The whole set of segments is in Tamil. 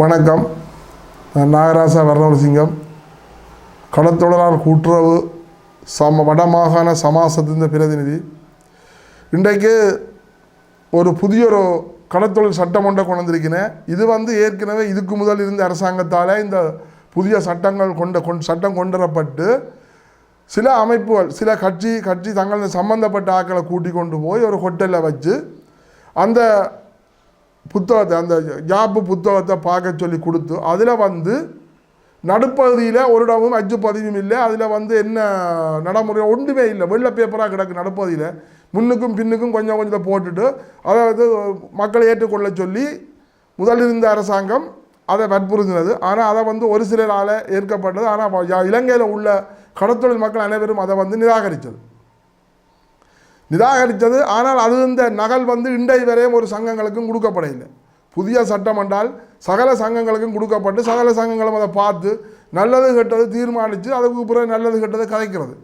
வணக்கம். நான் நாகராசா வர்ணவசிங்கம். கடத்தொடரால் கூட்டுறவு சம வடமாகாண சமாசத்தின் பிரதிநிதி. இன்றைக்கு ஒரு புதிய ஒரு கடத்தொழில் சட்டம் ஒன்றை கொண்டு வந்திருக்கிறேன். இது வந்து ஏற்கனவே இதுக்கு முதல் இருந்த அரசாங்கத்தால் இந்த புதிய சட்டங்கள் கொண்ட கொண் சட்டம் கொண்டு வரப்பட்டு சில அமைப்புகள் சில கட்சி கட்சி தங்கள் சம்பந்தப்பட்ட ஆக்களை கூட்டி கொண்டு போய் ஒரு ஹோட்டலில் வச்சு அந்த புத்தகத்தை அந்த ஜாப்பு புத்தகத்தை பார்க்க சொல்லி கொடுத்து அதில் வந்து நடுப்பகுதியில் ஒரு இடமும் அஞ்சு பதிவும் இல்லை. அதில் வந்து என்ன நடைமுறை ஒன்றுமே இல்லை. வெள்ளை பேப்பராக கிடக்கு நடுப்பகுதியில். முன்னுக்கும் பின்னுக்கும் கொஞ்சம் கொஞ்சத்தை போட்டுட்டு அதை வந்து மக்களை ஏற்றுக்கொள்ள சொல்லி முதல் இருந்த அரசாங்கம் அதை வற்புறுத்தினது. ஆனால் அதை வந்து ஒரு சிலரால் ஏற்கப்பட்டது. ஆனால் இலங்கையில் உள்ள கடத்தொழில் மக்கள் அனைவரும் அதை வந்து நிராகரித்தது. நிராகரித்தது. ஆனால் அது இந்த நகல் வந்து இண்டை வரையும் ஒரு சங்கங்களுக்கும் கொடுக்கப்படவில்லை. புதிய சட்டம் என்றால் சகல சங்கங்களுக்கும் கொடுக்கப்பட்டு சகல சங்கங்களும் அதை பார்த்து நல்லது கெட்டது தீர்மானித்து அதுக்கு பிறகு நல்லது கெட்டது கதைக்கிறது.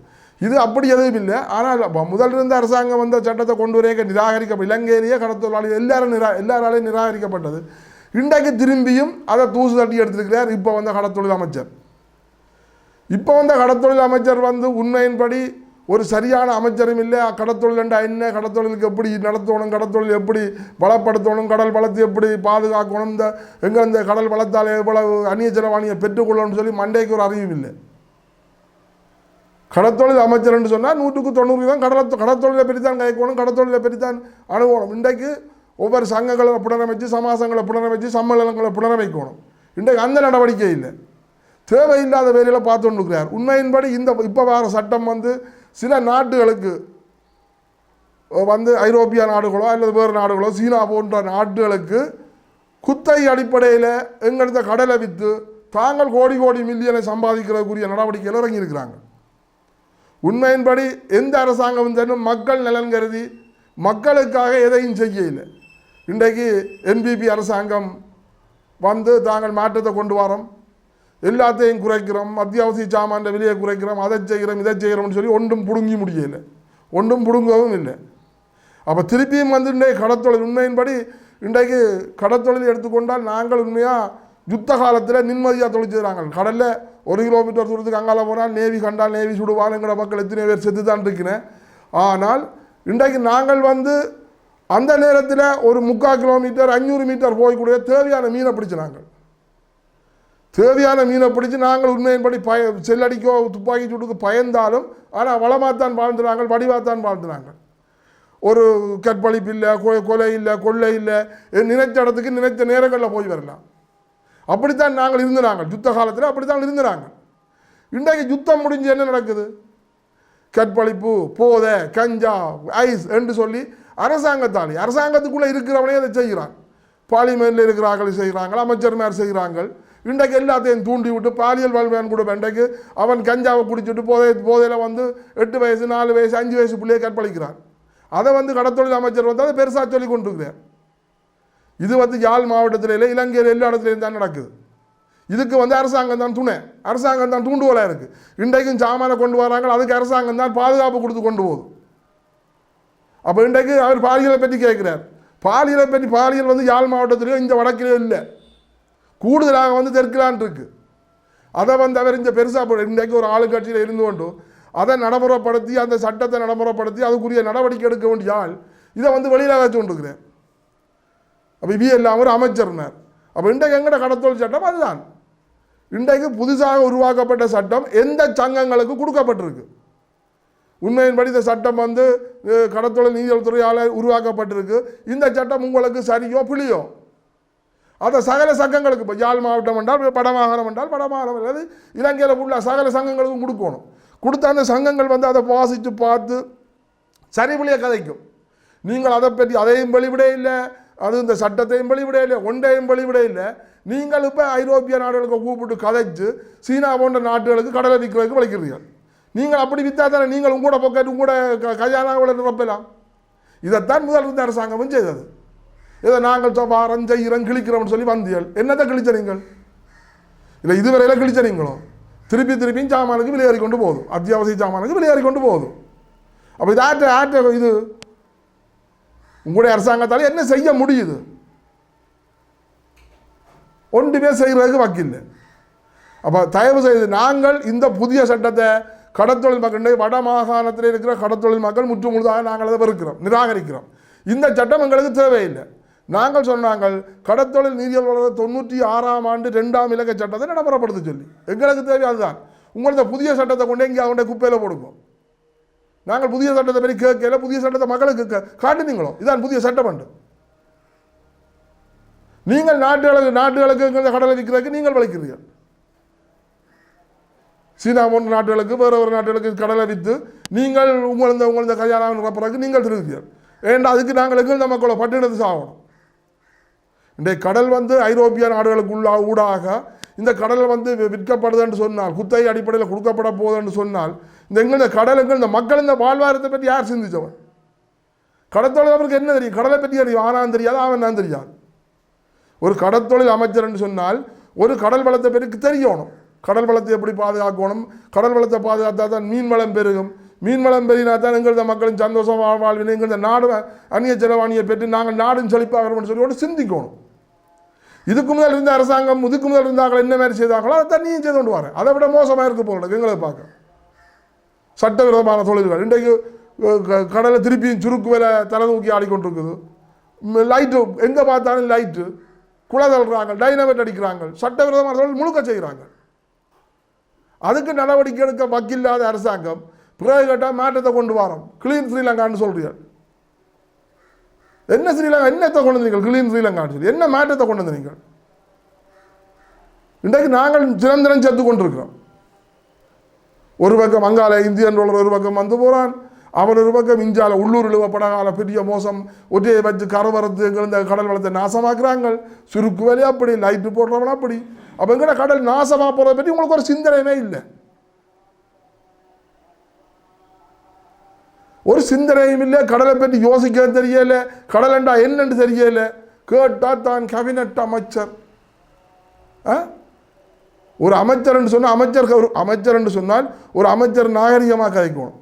இது அப்படி எதுவும் இல்லை. ஆனால் முதல் இருந்த அரசாங்கம் வந்த சட்டத்தை கொண்டு வரைய நிராகரிக்க இலங்கையிலேயே கடத்தொழிலாளி எல்லாரும் நிரா எல்லாராலையும் நிராகரிக்கப்பட்டது. இன்றைக்கு திரும்பியும் அதை தூசு தட்டி எடுத்திருக்கிறார் இப்போ வந்த கடத்தொழில் அமைச்சர். இப்போ வந்த கடத்தொழில் அமைச்சர் வந்து உண்மையின்படி ஒரு சரியான அமைச்சரும் இல்லை. கடத்தொழில் என்ற என்ன? கடத்தொழிலுக்கு எப்படி நடத்தணும்? கடத்தொழில் எப்படி பலப்படுத்தணும்? கடல் வளத்தை எப்படி பாதுகாக்கணும்? இந்த எங்கே இந்த கடல் வளத்தால் எவ்வளவு அந்நிய செலவாணியை பெற்றுக்கொள்ளணும்னு சொல்லி மண்டைக்கு ஒரு அறிவும் இல்லை. கடத்தொழில் அமைச்சர் என்று சொன்னால் நூற்றுக்கு தொண்ணூறு தான் கடல கடத்தொழிலை பெரித்தான் கைக்கணும் கடத்தொழிலை பெரித்தான் அணுகணும். அனுபவம் இன்றைக்கு ஒவ்வொரு சங்கங்களை புனரமைச்சு சமாசங்களை புனரமைச்சு சம்மேளனங்களை புனரமைக்கணும். இன்றைக்கு அந்த நடவடிக்கை இல்லை. தேவையில்லாத வேலையில் பார்த்து கொண்டிருக்கிறார் உண்மையின்படி இந்த இப்போ வர சட்டம் வந்து சில நாடுகளுக்கு வந்து ஐரோப்பிய நாடுகளோ அல்லது வேறு நாடுகளோ சீனா போன்ற நாடுகளுக்கு குத்தை அடிப்படையில் எங்கெடுத்த கடலை விற்று தாங்கள் கோடி கோடி மில்லியனை சம்பாதிக்கிறதுக்குரிய நடவடிக்கையில் இறங்கியிருக்கிறாங்க. உண்மையின்படி எந்த அரசாங்கம் தன்னும் மக்கள் நலன் கருதி மக்களுக்காக எதையும் செய்யலை. இன்றைக்கு என்பிபி அரசாங்கம் வந்து தாங்கள் மாற்றத்தை கொண்டு வரோம். எல்லாத்தையும் குறைக்கிறோம் அத்தியாவசிய சாமான் விலையை குறைக்கிறோம் அதை செய்கிறோம் இதை செய்கிறோம்னு சொல்லி ஒன்றும் பிடுங்கி முடியலை. ஒன்றும் பிடுங்கவும் இல்லை. அப்போ திருப்பியும் வந்து இன்றைக்கு கடத்தொழில் உண்மையின்படி இன்றைக்கு கடத்தொழில் எடுத்துக்கொண்டால் நாங்கள் உண்மையாக யுத்த காலத்தில் நிம்மதியாக தொழில் செய்கிறாங்க கடலில் ஒரு கிலோமீட்டர் தூரத்துக்கு அங்கால போனால் நேவி கண்டால் நேவி சுடுவானுங்கிற மக்கள் எத்தனை பேர் செத்து தான் இருக்கிறேன் ஆனால் இன்றைக்கு நாங்கள் வந்து அந்த நேரத்தில் ஒரு முக்கால் கிலோமீட்டர் அஞ்சூறு மீட்டர் போய்க்கூடிய தேவையான மீனை பிடிச்சினாங்க தேவையான மீனை பிடிச்சி நாங்கள் உண்மையின்படி பய செல்லடிக்கோ துப்பாக்கி சூட்டுக்கு பயந்தாலும் ஆனால் வளமாகத்தான் வாழ்ந்துறாங்க வடிவாகத்தான் வாழ்ந்துனாங்க ஒரு கற்பழிப்பு இல்லை கொ- கொலை இல்லை கொள்ளை இல்லை நினைச்ச இடத்துக்கு நினைத்த நேரங்களில் போய் வரலாம். அப்படித்தான் நாங்கள் இருந்துனாங்க யுத்த காலத்தில் அப்படித்தான் இருந்துனாங்க இன்றைக்கு யுத்தம் முடிஞ்சு என்ன நடக்குது? கற்பழிப்பு போதை கஞ்சா ஐஸ் என்று சொல்லி அரசாங்கத்தாலே அரசாங்கத்துக்குள்ளே இருக்கிறவனே அதை செய்கிறான். பார்லிமெண்ட்டில் இருக்கிறார்கள் செய்கிறாங்க அமைச்சர்மார் செய்கிறாங்க இன்றைக்கு எல்லாத்தையும் தூண்டி விட்டு பாலியல் வாழ்வேன் கூட இன்றைக்கு அவன் கஞ்சாவை குடிச்சுட்டு போதை போதையில் வந்து எட்டு வயசு நாலு வயசு அஞ்சு வயசு பிள்ளையை கற்பழிக்கிறான். அதை வந்து கடத்தொழில் அமைச்சர் வந்து அதை பெருசாக சொல்லி கொண்டிருக்கிறேன் இது வந்து யாழ் மாவட்டத்தில் இல்லை இலங்கையில் எல்லா இடத்துலையும் தான் நடக்குது. இதுக்கு வந்து அரசாங்கம் தான் துணை. அரசாங்கம் தான் தூண்டுகோலாக இருக்குது இன்றைக்கும் சாமானை கொண்டு வராங்க அதுக்கு அரசாங்கம் தான் பாதுகாப்பு கொடுத்து கொண்டு போகுது. அப்போ இன்றைக்கு அவர் பாலியலை பற்றி கேட்குறார். பாலியலை பற்றி பாலியல் வந்து யாழ் மாவட்டத்திலேயோ இந்த வடக்கிலேயோ இல்லை. கூடுதலாக வந்து தெற்கிலான் இருக்கு. அதை வந்து அவர் இந்த பெருசாக இன்றைக்கு ஒரு ஆளுங்கட்சியில் இருந்து கொண்டு அதை நடைமுறைப்படுத்தி அந்த சட்டத்தை நடைமுறைப்படுத்தி அதுக்குரிய நடவடிக்கை எடுக்க வேண்டிய ஆள் இதை வந்து வெளியில் வச்சு கொண்டிருக்கிறேன் அப்போ இவி எல்லாம் ஒரு அமைச்சர்னார். அப்போ இன்றைக்கு எங்கட கடத்தொழில் சட்டம் அதுதான். இன்றைக்கு புதுசாக உருவாக்கப்பட்ட சட்டம் எந்த சங்கங்களுக்கு கொடுக்கப்பட்டிருக்கு. உண்மையின்படி இந்த சட்டம் வந்து கடத்தொழில் நீதியல் துறையால் உருவாக்கப்பட்டிருக்கு. இந்த சட்டம் உங்களுக்கு சரியோ பிழியோ அதை சகல சங்கங்களுக்கு இப்போ யாழ் மாவட்டம் என்றால் படமாகரம் என்றால் வடமாகாணம் அல்லது இலங்கையில் உள்ள சகல சங்கங்களுக்கும் கொடுக்கணும். கொடுத்த அந்த சங்கங்கள் வந்து அதை வாசித்து பார்த்து சரிபுலிய கதைக்கும். நீங்கள் அதை பற்றி அதையும் வெளிவிட இல்லை அது இந்த சட்டத்தையும் வெளிவிட இல்லை ஒன்றையும் வெளிவிட இல்லை. நீங்கள் இப்போ ஐரோப்பிய நாடுகளுக்கு கூப்பிட்டு கதைச்சு சீனா போன்ற நாடுகளுக்கு கடலை விற்கிறதுக்கு வளைக்கிறீர்கள் நீங்கள் அப்படி விற்றா தானே நீங்கள் உங்களோட பக்கத்து உங்களோட க- கஜானாவில் நிரப்பலாம். இதைத்தான் முதல் இருந்த அரசாங்கமும் செய்தது. இதை நாங்கள் சொ- வாரம் செய்கிறோம் கிழிக்கிறோம்னு சொல்லி வந்தியல். என்னத்தை கிழிச்ச நீங்கள்? இல்லை இதுவரையில் கிழிச்ச நீங்களோ? திருப்பி திருப்பியும் சாமானுக்கு விலையேறி கொண்டு போதும் அத்தியாவசிய சாமானுக்கு விலையேறி கொண்டு போதும் அப்போ இது ஆற்ற ஆற்ற இது. உங்களுடைய அரசாங்கத்தால் என்ன செய்ய முடியுது? ஒன்றுமே செய்கிறதுக்கு வக்கில்லை அப்போ தயவு செய்து நாங்கள் இந்த புதிய சட்டத்தை கடத்தொழில் மக்கள் வட மாகாணத்தில் இருக்கிற கடத்தொழில் மக்கள் முற்று முழுதாக நாங்கள் அதை வெறுக்கிறோம் நிராகரிக்கிறோம். இந்த சட்டம் எங்களுக்கு தேவையில்லை. நாங்கள் சொன்னாங்கள் கடத்தொழில் நீதியல் வளர்ந்த தொண்ணூற்றி ஆறாம் ஆண்டு ரெண்டாம் இலக்க சட்டத்தை நடைமுறைப்படுத்த சொல்லி. எங்களுக்கு தேவை அதுதான். உங்களது புதிய சட்டத்தை கொண்டு இங்கே அவனுடைய குப்பையில் போடுவோம் நாங்கள் புதிய சட்டத்தை பற்றி கேட்கல புதிய சட்டத்தை மக்களுக்கு காட்டுனீங்களோ? இதான் புதிய சட்டம் உண்டு நீங்கள் நாட்டுகளுக்கு நாட்டுகளுக்கு கடலை விற்கிறதுக்கு நீங்கள் விளைக்கிறீர்கள். சீனா போன்ற நாட்டுகளுக்கு வேறு ஒரு நாட்டுகளுக்கு கடலை விற்று நீங்கள் உங்களது உங்களது கல்யாணம் பிறகு நீங்கள் திருக்கிறீர்கள் ஏன்டா அதுக்கு நாங்கள் இந்த மக்களை பட்டினத்து சாகணும் இன்றைய கடல் வந்து ஐரோப்பிய நாடுகளுக்கு உள்ள ஊடாக இந்த கடல் வந்து விற்கப்படுதுன்னு சொன்னால் குத்தகை அடிப்படையில் கொடுக்கப்பட போகுதுன்னு சொன்னால் இந்த எங்கள் கடலுக்கு இந்த மக்கள் இந்த வாழ்வாரத்தை பற்றி யார் சிந்திச்சவன் கடத்தொழில் அவருக்கு என்ன தெரியும்? கடலை பற்றி தெரியும் ஆனான் தெரியாது அவன் நான் தெரியாது. ஒரு கடற்தொழில் அமைச்சர்னு சொன்னால் ஒரு கடல் வளத்தை பெருக்கு தெரியணும். கடல் வளத்தை எப்படி பாதுகாக்கணும்? கடல் வளத்தை பாதுகாத்தா தான் மீன் வளம் பெருகும். மீன் வளம் பெருகினா தான் எங்களது மக்களின் சந்தோஷம் வாழ்வினை எங்களது நாடு அந்நிய செலவாணியை பெற்று நாங்கள் நாடும் செழிப்பாகணும்னு சொல்லி ஒன்று சிந்திக்கணும். இதுக்கு முதல் இருந்த அரசாங்கம் இதுக்கு முதல் இருந்தாங்களோ என்ன மாதிரி செய்தாங்களோ அதை தண்ணியும் செய்து கொண்டு வரேன். அதை விட மோசமாக இருக்க போகல எங்களை பார்க்க. சட்டவிரோதமான தொழில்கள். இன்றைக்கு க- கடலை திருப்பியும் சுருக்கு வேலை தலை தூக்கி ஆடிக்கொண்டிருக்குது. லைட்டு எங்கே பார்த்தாலும் லைட்டு குலை தள்ளுறாங்க டைனமேட் அடிக்கிறாங்க. சட்டவிரோதமான தொழில் முழுக்க செய்கிறாங்க. அதுக்கு நடவடிக்கை எடுக்க வக்கில்லாத அரசாங்கம் பிறகு கேட்டால் மாற்றத்தை கொண்டு வரோம். கிளீன் ஸ்ரீலங்கான்னு சொல்றீங்க என்ன ஸ்ரீலங்கா என்னத்தை கொண்டு வந்தீங்க கிளீன் ஸ்ரீலங்கான்னு சொல்லி என்ன மாற்றத்தை கொண்டு வந்தீங்க இன்றைக்கு நாங்கள் தினம் தினம் செத்து கொண்டிருக்கிறோம். ஒரு பக்கம் அங்கால இந்தியன் ரோலர் ஒரு பக்கம் வந்து போகிறான் அவன் ஒரு பக்கம் இந்தியாவில் உள்ளூர் இழுவப்படாத பெரிய மோசம் ஒற்றையை வச்சு கரவரத்து எங்கள் இந்த கடல் வளத்தை நாசமாக்குறாங்க சுருக்கு வேலையா அப்படி லைட்டு போடுறவன அப்படி. அப்போ எங்கட கடல் நாசமாக போகிறத பற்றி உங்களுக்கு ஒரு சிந்தனையுமே இல்லை. ஒரு சிந்தனையும் இல்லை கடலை பற்றி யோசிக்க தெரியல. கடலண்டா என்னன்னு தெரியல. கேட்டால் தான் கேபினட் அமைச்சர். ஆ? ஒரு அமைச்சர்னு சொன்னால் அமைச்சர் ஒரு அமைச்சர்னு சொன்னால் ஒரு அமைச்சர் நாகரிகமாக கதைக்கணும்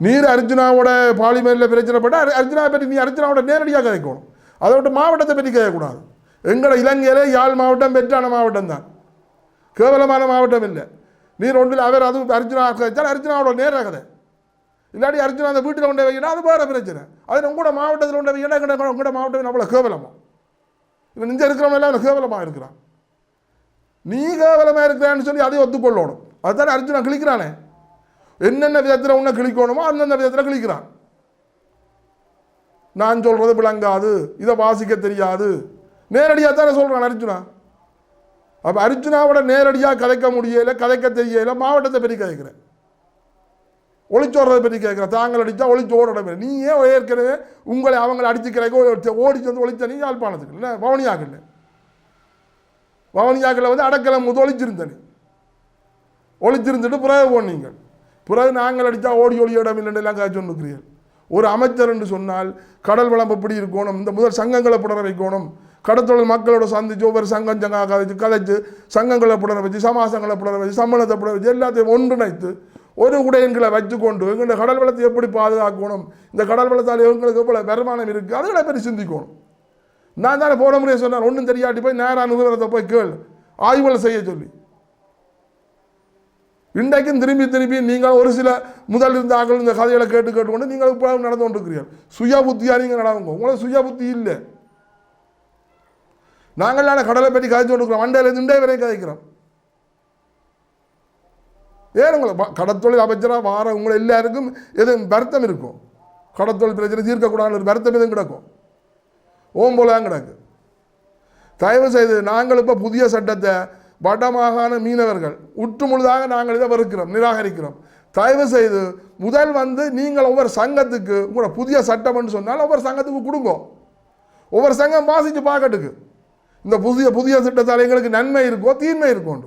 நீர் அர்ஜுனாவோட பாலிமரில் பிரச்சனைப்பட்ட அர்- அர்ஜுனாவை பற்றி நீ அர்ஜுனாவோட நேரடியாக கதைக்கணும் அதை விட்டு மாவட்டத்தை பற்றி கேட்கக்கூடாது எங்களோட இலங்கையிலே யாழ் மாவட்டம் வெற்றான மாவட்டம் தான். கேவலமான மாவட்டம் இல்லை. நீர் ஒன்றில் அவர் அதுவும் அர்ஜுனா கதைச்சால் அர்ஜுனாவோட நேர கதை இல்லாட்டி அர்ஜுனா அந்த வீட்டில் கொண்டு வைக்கணும். அது வேறு பிரச்சனை. அது உங்களோட மாவட்டத்தில் கொண்டு வைக்கணும் உங்களோட மாவட்டம் நம்மளை கேவலமா. இவன் நெஞ்ச இருக்கிறவன் எல்லாம் கேவலமாக இருக்கிறான். நீ கேவலமாக இருக்கிறான்னு சொல்லி அதையும் ஒத்துக்கொள்ளணும். அதுதானே அர்ஜுனா கிழிக்கிறானே. என்னென்ன விதத்தில் உன்னை கிழிக்கணுமோ அந்தந்த விதத்தில் கிழிக்கிறான். நான் சொல்கிறது விளங்காது. இதை வாசிக்க தெரியாது. நேரடியாக தானே சொல்கிறான் அர்ஜுனா. அப்போ அர்ஜுனாவோட நேரடியாக கதைக்க முடியல கதைக்க தெரியலை மாவட்டத்தை பெரிய கதைக்கிறேன். ஒளிச்சோடுறதை பற்றி கேட்குறேன். தாங்கள் அடித்தா ஒளிச்சு ஓடணும் நீ ஏன் ஏற்கனவே உங்களை அவங்களை அடிச்சுக்கிறக்கு ஓடிச்சு வந்து ஒளிச்ச நீ யாழ்ப்பாணத்துக்கு. இல்லை வவுனியாக்கில். வவுனியாக்கில் வந்து அடக்கலம் முது ஒளிச்சிருந்த ஒழிச்சிருந்துட்டு பிறகு போனீங்க பிறகு நாங்கள் அடித்தா ஓடி ஒளி இடம் இல்லைன்னு எல்லாம் காய்ச்சி இருக்கிறீர்கள் ஒரு அமைச்சர் என்று சொன்னால் கடல் வளம் எப்படி இருக்கணும் இந்த முதல் சங்கங்களை புடர வைக்கணும் கடத்தொழில் மக்களோட சந்திச்சு ஒவ்வொரு சங்கம் சங்கம் கதைச்சு கதைச்சு சங்கங்களை புடர வச்சு சமாசங்களை புடர வச்சு சம்மணத்தை புடர வச்சு எல்லாத்தையும் ஒன்றிணைத்து ஒரு உடையங்களை வச்சுக்கொண்டு எங்களுடைய கடல் வளத்தை எப்படி பாதுகாக்கணும்? இந்த கடல் வளத்தால் எங்களுக்கு எவ்வளோ வருமானம் இருக்குது அதுகளை பற்றி சிந்திக்கணும். நான் தானே போன முறையை சொன்னேன் ஒன்றும் தெரியாட்டி போய் நேராக நுகர்வரத்தை போய் கேள். ஆய்வுகள் செய்ய சொல்லி. இன்றைக்கும் திரும்பி திரும்பி நீங்கள் ஒரு சில முதல் இருந்த ஆக்கள் இந்த கதைகளை கேட்டு கேட்டுக்கொண்டு நீங்கள் இப்போ நடந்து கொண்டிருக்கிறீர்கள். சுய புத்தியாக நீங்கள் நடவுங்க உங்களுக்கு சுய புத்தி இல்லை. நாங்களான கடலை பற்றி கதைச்சு கொண்டிருக்கிறோம். மண்டையிலேருந்து இண்டே வரையும் கதைக்கிறோம். ஏன் உங்களை கடத்தொழில் அமைச்சராக வார உங்களை எல்லாருக்கும் எதுவும் வருத்தம் இருக்கும். கடத்தொழில் பிரச்சனை தீர்க்கக்கூடாது ஒரு வருத்தம் எதுவும் கிடக்கும். ஓம் போலாம் கிடக்கு. தயவு செய்து நாங்கள் இப்போ புதிய சட்டத்தை வடமாகாண மீனவர்கள் உற்று முழுதாக நாங்கள் இதை வெறுக்கிறோம் நிராகரிக்கிறோம். தயவு செய்து முதல் வந்து நீங்கள் ஒவ்வொரு சங்கத்துக்கு உங்களோட புதிய சட்டம்னு சொன்னால் ஒவ்வொரு சங்கத்துக்கு கொடுங்க. ஒவ்வொரு சங்கம் வாசித்து பார்க்கட்டுக்கு. இந்த புதிய புதிய திட்டத்தால் எங்களுக்கு நன்மை இருக்கோ தீன்மை இருக்கும்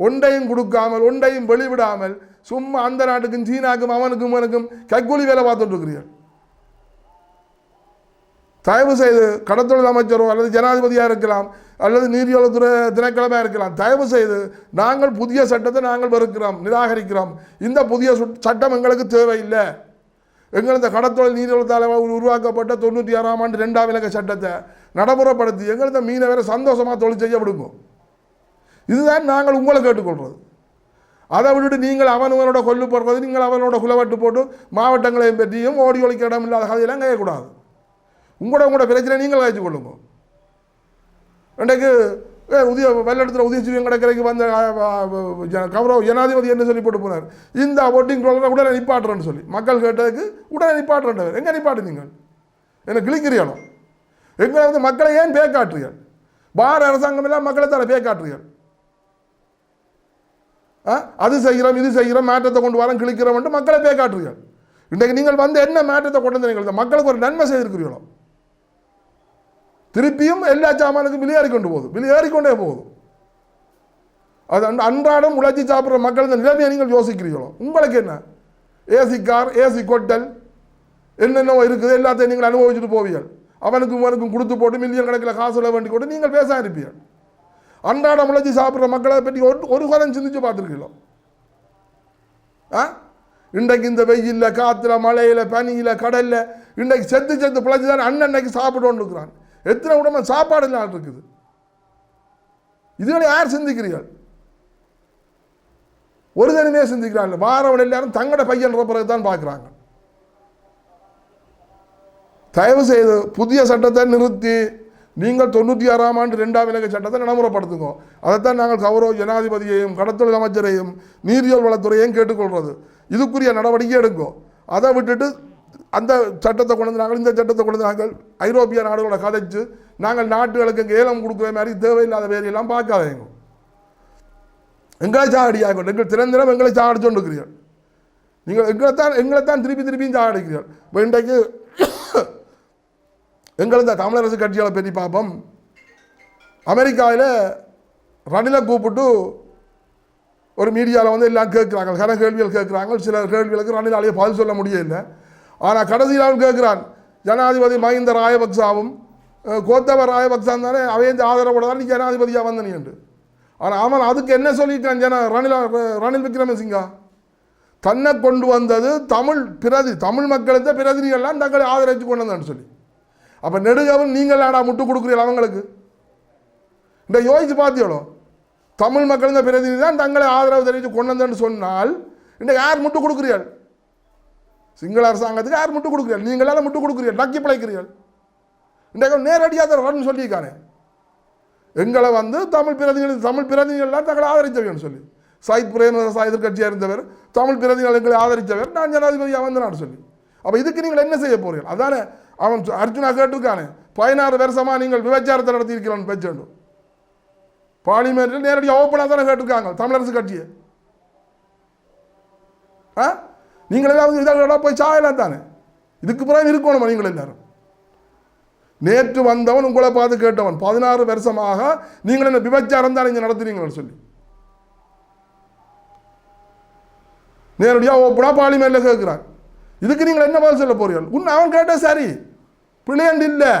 ஒன்றையும் கொடுக்காமல் ஒன்றையும் வெளிவிடாமல் சும்மா அந்த நாட்டுக்கும் சீனாக்கும் அவனுக்கும் அவனுக்கும் கைக்கூலி வேலை பார்த்துட்டு இருக்கிறீர்கள். தயவு செய்து கடத்தொழில் அமைச்சரோ அல்லது ஜனாதிபதியாக இருக்கலாம் அல்லது நீதியோளத்துறை திணைக்களமாக இருக்கலாம் தயவு செய்து நாங்கள் புதிய சட்டத்தை நாங்கள் வெறுக்கிறோம் நிராகரிக்கிறோம். இந்த புதிய சுட்- சட்டம் எங்களுக்கு தேவையில்லை. எங்கள் இந்த கடத்தொழில் நீதியோளத்தால் உருவாக்கப்பட்ட தொண்ணூற்றி ஆறாம் ஆண்டு ரெண்டாம் இலக்க சட்டத்தை நடைமுறைப்படுத்தி எங்கள் இந்த மீனவரை சந்தோஷமாக தொழில் செய்ய விடுங்க. இதுதான் நாங்கள் உங்களை கேட்டுக்கொள்வது அதை விட்டுட்டு நீங்கள் அவனவனோட கொல்லு போடுறது நீங்கள் அவனோட குலவட்டு போட்டு மாவட்டங்களையும் பற்றியும் ஓடி ஒழிக்க இடம் இல்லாத கதையெல்லாம் கேட்கக்கூடாது. உங்களோட உங்களோட பிரச்சனை நீங்கள் கழிச்சு கொள்ளுங்க. இன்றைக்கு உதய வெள்ளத்தில் உதயசூரியன் கடற்கரைக்கு வந்த கௌரவ ஜனாதிபதி என்ன சொல்லி போட்டு போனார். இந்த ஓட்டிங் ரோலரை உடனே நிப்பாட்டுறேன்னு சொல்லி. மக்கள் கேட்டதுக்கு உடனே நிப்பாட்டுறேன் எங்கே நிப்பாட்டு நீங்கள்? என்ன கிழிக்கிறீங்களோ எங்களை வந்து மக்களை ஏன் பேக்காட்டுறீர்கள் பார அரசாங்கம் எல்லாம் மக்களை தானே பேக்காட்டுறீர்கள் அது செய்கிறோம் இது செய்கிறோம் மாற்றத்தை கொண்டு வரோம் கிழிக்கிறோம் மக்களை பேக்காட்டுறீர்கள் இன்றைக்கு நீங்கள் வந்து என்ன மாற்றத்தை கொண்டு வந்தீர்கள் மக்களுக்கு ஒரு நன்மை செய்திருக்கிறீர்களோ? திருப்பியும் எல்லா சாமானுக்கும் விலையேறி கொண்டு போகுது விலையேறிக்கொண்டே போகுது. அது அன்றாடம் உழைச்சி சாப்பிட்ற மக்கள் இந்த நிலைமையை நீங்கள் யோசிக்கிறீர்களோ? உங்களுக்கு என்ன? ஏசி கார் ஏசி கொட்டல் என்னென்ன இருக்குது எல்லாத்தையும் நீங்கள் அனுபவிச்சுட்டு போவீர்கள். அவனுக்கும் இவனுக்கும் கொடுத்து போட்டு மில்லியன் கணக்கில் காசுல வேண்டி கொண்டு நீங்கள் பேச இருப்பீர்கள் அன்றாடம் முளைச்சி சாப்பிட்ற மக்களை பற்றி ஒரு ஒரு காலம் சிந்திச்சு பார்த்துருக்கீங்களோ? ஆ? இன்றைக்கு இந்த வெயில்ல காற்றுல மழையில பனியில கடலில் இன்றைக்கு செத்து செத்து பிழைச்சி தான் அன்னன்னைக்கு சாப்பிட்டு இருக்கிறான். எத்தனை உடம்பு சாப்பாடு இல்லாமல் இருக்குது? இதுகளை யார் சிந்திக்கிறீர்கள்? ஒரு தனிமையாக சிந்திக்கிறாங்க வாரவன் எல்லாரும் தங்களோட பையன்ற பிறகு தான் பார்க்குறாங்க. தயவு செய்து புதிய சட்டத்தை நிறுத்தி நீங்கள் தொண்ணூற்றி ஆறாம் ஆண்டு ரெண்டாம் இலங்கை சட்டத்தை நடைமுறைப்படுத்துங்க. அதைத்தான் நாங்கள் கௌரவ ஜனாதிபதியையும் கடத்தொழில் அமைச்சரையும் நீரியல் வளத்துறையையும் கேட்டுக்கொள்வது இதுக்குரிய நடவடிக்கை எடுக்கும் அதை விட்டுட்டு அந்த சட்டத்தை கொண்டு வந்து நாங்கள் இந்த சட்டத்தை கொண்டு வந்து நாங்கள் ஐரோப்பிய நாடுகளோட கதைச்சு நாங்கள் நாட்டுகளுக்கு ஏலம் கொடுக்குற மாதிரி தேவையில்லாத வேலையெல்லாம் பார்க்காதீங்க. எங்களை சாகடியாக எங்கள் திறந்திரம் எங்களை சாகடிச்சு கொண்டிருக்கிறீர்கள் நீங்கள் எங்களைத்தான் எங்களைத்தான் திருப்பி திருப்பியும் சாகடிக்கிறீர்கள். இப்போ இன்றைக்கு எங்கள் இந்த தமிழரசு கட்சியால் பெரிய பாபம் அமெரிக்காவில் ரணிலை கூப்பிட்டு ஒரு மீடியாவில் வந்து எல்லாம் கேட்குறாங்க கன கேள்விகள் கேட்குறாங்க சில கேள்விகளுக்கு ரணிலாலேயே பதில் சொல்ல முடியல ஆனால் கடைசியில் அவன் கேட்குறான். ஜனாதிபதி மஹிந்த ராயபக்சாவும் அஹ், கோத்தப ராயபக்சான் தானே அவையந்த ஆதரவோட தான் நீ ஜனாதிபதியாக வந்தனி என்று. ஆனால் அவன் அதுக்கு என்ன சொல்லிட்டான் ஜன ரணிலா ரணில் விக்ரமசிங்கா? தன்னை கொண்டு வந்தது தமிழ் பிரதி தமிழ் மக்களுக்கு பிரதிநிதிகள்லாம் தங்களை ஆதரித்து கொண்டு வந்தான்னு சொல்லி. அப்போ நெடுகவும் நீங்கள் ஆடா முட்டு கொடுக்குறீர்கள் அவங்களுக்கு? இந்த யோசிச்சு பார்த்தியோளோ தமிழ் மக்கள் இந்த பிரதிநிதி தான் தங்களை ஆதரவு தெரிவித்து கொண்டு வந்தேன்னு சொன்னால் இன்றைக்கு யார் முட்டு கொடுக்குறீர்கள்? சிங்கள அரசாங்கத்துக்கு யார் முட்டு கொடுக்குறீர்கள்? நீங்களால முட்டு கொடுக்குறீர்கள் நக்கி பிழைக்கிறீர்கள். இன்றைக்கு நேரடியாக வரணும்னு சொல்லியிருக்கானே. எங்களை வந்து தமிழ் பிரதிநிதி தமிழ் பிரதிநிதிகள்லாம் தங்களை ஆதரித்தவர்னு சொல்லி. சாயித் பிரேமதாசா எதிர்கட்சியாக இருந்தவர் தமிழ் பிரதிநிதிகள் எங்களை ஆதரித்தவர் நான் ஜனாதிபதியாக வந்தேன் சொல்லி. அப்போ இதுக்கு நீங்கள் என்ன செய்ய போகிறீர்கள் அதானே அவன் அர்ஜுனா கேட்டிருக்கானே பதினாறு வருஷமா நீங்கள் விபச்சாரத்தை நடத்தியிருக்கிறான் பேச்சு பார்லிமெண்ட்டில் நேரடியாக ஓப்பனாக தானே கேட்டிருக்காங்க தமிழரசு கட்சியை. ஆ? நீங்கள் ஏதாவது இதாக போய் சாயலாம் தானே. இதுக்கு பிறகு இருக்கணுமா நீங்கள் எல்லாரும்? நேற்று வந்தவன் உங்களை பார்த்து கேட்டவன் பதினாறு வருஷமாக நீங்கள் என்ன விபச்சாரம் தான் நீங்கள் நடத்துறீங்கன்னு சொல்லி. நேரடியாக ஓப்பனாக பார்லிமெண்ட்டில் கேட்குறான். இதுக்கு நீங்கள் என்ன பதில் சொல்ல போறீர்கள்? உன் அவன் கேட்டால் சரி. பிள்ளையண்டு இல்லை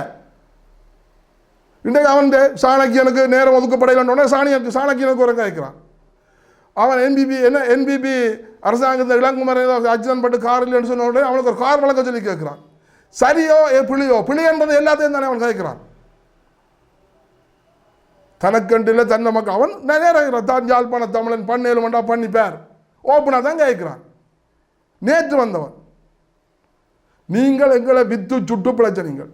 இன்றைக்கு அவன் சாணக்கியனுக்கு நேரம் ஒதுக்கப்படையிலன்னொடனே சாணியனுக்கு சாணக்கியனுக்கு ஒரு கேட்குறான் அவன் என்பிபி என்ன என்பிபி அரசாங்கத்தில் இளங்குமரை ஏதோ அச்சுதன் பட்டு கார் இல்லைன்னு சொன்ன உடனே அவனுக்கு ஒரு கார் வழக்க சொல்லி கேட்குறான். சரியோ ஏ பிள்ளையோ பிள்ளைன்றது எல்லாத்தையும் தானே அவன் கேட்குறான் தனக்கண்டு இல்லை தன்னை மக்கள் அவன் நேரம் தான் யாழ்ப்பாண தமிழன் பண்ணேழு மண்டா பண்ணி பேர் ஓப்பனாக தான் கேட்குறான். நேற்று வந்தவன். நீங்கள் எங்களை வித்து சுட்டு பிழைச்சனீங்கள்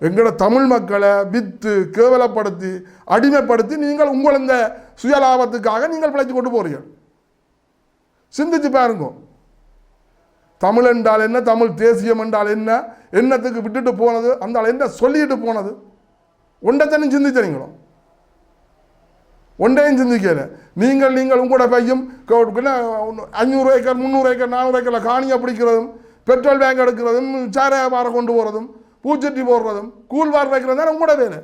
எங்களோட தமிழ் மக்களை வித்து கேவலப்படுத்தி அடிமைப்படுத்தி நீங்கள் உங்கள் இந்த சுயலாபத்துக்காக நீங்கள் பிழைச்சி கொண்டு போறீர்கள். சிந்திச்சு பாருங்க. தமிழ் என்றால் என்ன? தமிழ் தேசியம் என்றால் என்ன? என்னத்துக்கு விட்டுட்டு போனது? அந்த என்ன சொல்லிட்டு போனது? ஒன்றைத்தனையும் சிந்திச்சனீங்களோ ஒன்றையும் சிந்திக்கல. நீங்கள் நீங்கள் உங்களோட பையும் க- அஞ்சூறு ஏக்கர் முந்நூறு ஏக்கர் நானூறு ஏக்கரில் காணியை பிடிக்கிறதும் பெட்ரோல் பேங்க் எடுக்கிறதும் சாராய பாறை கொண்டு போகிறதும் பூச்சட்டி போடுறதும் கூழ் வார் வைக்கிறதும் தான் உங்களோட வேலை.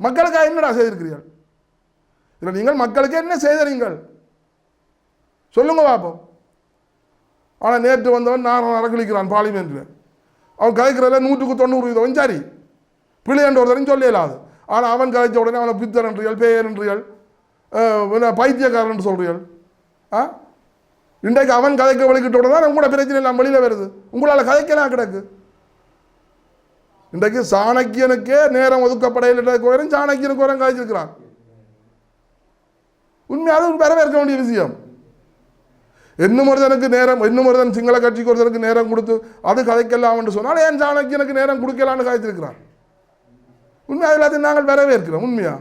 மக்களுக்காக என்னடா செய்திருக்கிறீர்கள்? இதில் நீங்கள் மக்களுக்கு என்ன செய்தறீங்கள் சொல்லுங்க பார்ப்போம். ஆனால் நேற்று வந்தவன் நான் அரக்களிக்கிறான் பார்லிமெண்ட்டில் அவன் கதைக்கிறதுல நூற்றுக்கு தொண்ணூறு வீதம் சரி. பிள்ளைன்ற ஒருத்தரையும் சொல்லலாது ஆனால் அவன் கதைச்ச உடனே அவனை பித்தர் என்றீர்கள் பேயர் என்ன பைத்தியக்காரன் சொல்கிறீர்கள் ஆ? இன்றைக்கு அவன் கதைக்க வலிக்கிட்டோட தான் உங்களோட பிரச்சனை எல்லாம் வெளியில் வருது. உங்களால் கதைக்கலாம் கிடக்கு. இன்றைக்கு சாணக்கியனுக்கே நேரம் ஒதுக்கப்படையில் கோரம் சாணக்கியனுக்கு உரம் கதைச்சிருக்கிறான் உண்மையாக அது வரவேற்க வேண்டிய விஷயம். இன்னும் ஒருத்தனுக்கு நேரம் இன்னும் ஒருத்தன் சிங்கள கட்சிக்கு ஒருத்தனுக்கு நேரம் கொடுத்து அது கதைக்கலாம்னு சொன்னால் ஏன் சாணக்கியனுக்கு நேரம் கொடுக்கலான்னு கதைச்சிருக்கிறான் உண்மை எல்லாத்தையும் நாங்கள் வரவேற்கிறோம் உண்மையாக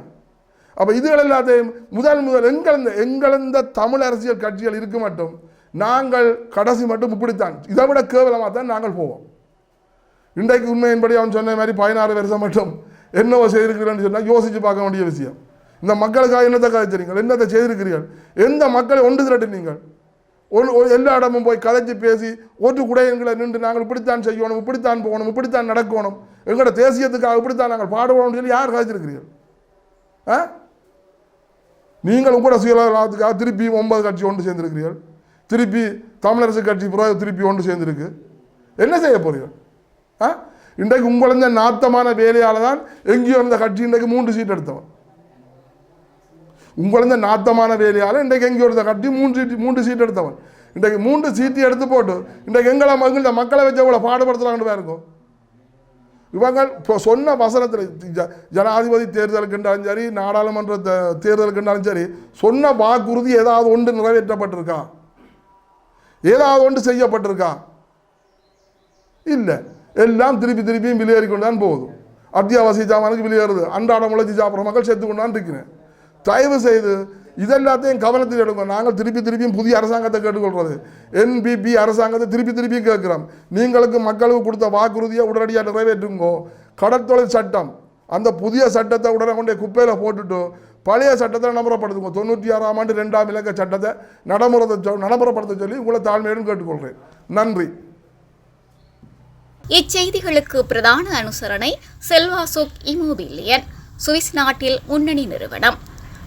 அப்போ இதுகள் எல்லாத்தையும் முதல் முதல் எங்களந்த எங்களந்த தமிழ் அரசியல் கட்சிகள் இருக்க மட்டும் நாங்கள் கடைசி மட்டும் இப்படித்தான். இதை விட கேவலமாக தான் நாங்கள் போவோம். இன்றைக்கு உண்மையின்படி அவன் சொன்ன மாதிரி பதினாறு வருஷம் மட்டும் என்னவோ செய்திருக்கிறேன்னு சொன்னால் யோசித்து பார்க்க வேண்டிய விஷயம். இந்த மக்களுக்காக என்னத்தை கதைச்சிருங்கள் என்னத்தை செய்திருக்கிறீர்கள்? எந்த மக்களை ஒன்று திரட்டினீங்கள் நீங்கள்? ஒரு எல்லா இடமும் போய் கதைச்சு பேசி ஓட்டு குடையங்களை நின்று நாங்கள் இப்படித்தான் செய்யணும் இப்படித்தான் போகணும் இப்படித்தான் நடக்கணும். எங்களோட தேசியத்துக்காக இப்படித்தான் நாங்கள் பாடுபடணும்னு சொல்லி யார் கதைச்சிருக்கிறீர்கள்? ஆ? நீங்கள் கூட சுயலாபத்துக்காக திருப்பி ஒன்பது கட்சி ஒன்று சேர்ந்திருக்கிறீர்கள். திருப்பி தமிழரசு கட்சி பிறகு திருப்பி ஒன்று சேர்ந்திருக்கு. என்ன செய்ய போறீர்கள்? ஆ இன்றைக்கு உங்களந்த நாத்தமான வேலையால் தான் எங்கேயோ இருந்த கட்சி இன்றைக்கு மூன்று சீட் எடுத்தவன். உங்களந்த நாத்தமான வேலையால் இன்றைக்கு எங்கேயோ இருந்த கட்சி மூன்று சீட்டு மூன்று சீட் எடுத்தவன். இன்றைக்கு மூன்று சீட்டு எடுத்து போட்டு இன்றைக்கு எங்களை எங்கள்கிட்ட மக்களை வச்சு அவ்வளோ பாடுபடுத்துகிறாங்கன்னு இருக்கும் இவங்க இப்போ சொன்ன வசனத்தில் ஜ- ஜனாதிபதி இருந்தாலும் சரி நாடாளுமன்ற தே- இருந்தாலும் சரி சொன்ன வாக்குறுதி ஏதாவது ஒன்று நிறைவேற்றப்பட்டிருக்கா? ஏதாவது ஒன்று செய்யப்பட்டிருக்கா? இல்லை. எல்லாம் திருப்பி திருப்பியும் வெளியேறி கொண்டு தான் போகுது. அத்தியாவசிய சாமானுக்கு வெளியேறுது அன்றாடம் உழைச்சி சாப்பிட்ற மக்கள் சேர்த்து கொண்டு தான் இருக்கிறேன். தயவு செய்து இதெல்லாத்தையும் கவனத்தில் எடுங்க. நாங்கள் திருப்பி திருப்பியும் புதிய அரசாங்கத்தை கேட்டுக்கொள்வது என்பிபி அரசாங்கத்தை திருப்பி திருப்பி கேட்குறோம். நீங்களுக்கு மக்களுக்கு கொடுத்த வாக்குறுதியை உடனடியாக நிறைவேற்றுங்கோ. கடற்தொழில் சட்டம் அந்த புதிய சட்டத்தை உடனே கொண்டே குப்பையில் போட்டுட்டு பழைய சட்டத்தை நடைமுறைப்படுத்துங்க. தொண்ணூற்றி ஆறாம் ஆண்டு ரெண்டாம் இலக்க சட்டத்தை நடைமுறை நடைமுறைப்படுத்த சொல்லி உங்களை தாழ்மையுடன் கேட்டுக்கொள்கிறேன் நன்றி. இச்செய்திகளுக்கு பிரதான அனுசரணை செல்வாசோக் இமோபிலியன் சுவிஸ் நாட்டில் முன்னணி நிறுவனம்.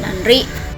நன்றி.